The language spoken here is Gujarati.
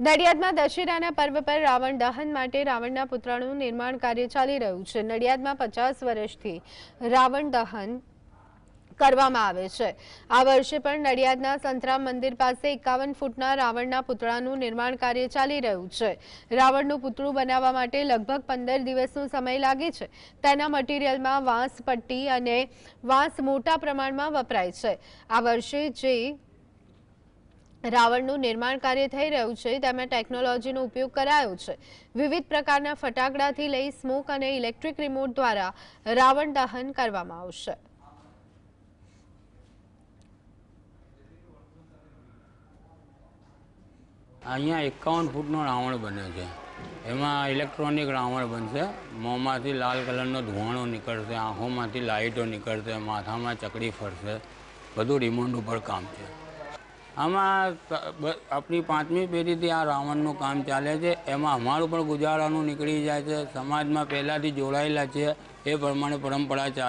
નડિયાદમાં દશેરાના પર્વ પર રાવણ દહન માટે રાવણના પુતળાનું નિર્માણ કાર્ય ચાલી રહ્યું છે. નડિયાદમાં પચાસ વર્ષથી રાવણ દહન કરવામાં આવે છે. આ વર્ષે પણ નડિયાદના સંતરામ મંદિર પાસે એકાવન ફૂટના રાવણના પુતળાનું નિર્માણ કાર્ય ચાલી રહ્યું છે. રાવણનું પુતળું બનાવવા માટે લગભગ પંદર દિવસનો સમય લાગે છે. તેના મટીરિયલમાં વાંસ પટ્ટી અને વાંસ મોટા પ્રમાણમાં વપરાય છે. આ વર્ષે જે રાવણનું નિર્માણ કાર્ય થઈ રહ્યું છે, તેમાં ટેકનોલોજીનો ઉપયોગ કરાયો છે. વિવિધ પ્રકારના ફટાકડાથી લઈ સ્મોક અને ઇલેક્ટ્રિક રિમોટ દ્વારા રાવણ દહન કરવામાં આવશે. અહીંયા એકાવન ફૂટનો રાવણ બને છે. એમાં ઇલેક્ટ્રોનિક રાવણ બનશે. મોંમાંથી લાલ કલરનો ધુવાણો નીકળશે, આંખોમાંથી લાઇટો નીકળશે, માથામાં ચકડી ફરશે. બધું રિમોટ ઉપર કામ છે. આમાં આપણી પાંચમી પેઢીથી આ રાવણનું કામ ચાલે છે. એમાં અમારું પણ ગુજારાનું નીકળી જાય છે. સમાજમાં પહેલાંથી જોડાયેલા છે. એ પ્રમાણે પરંપરા ચાલે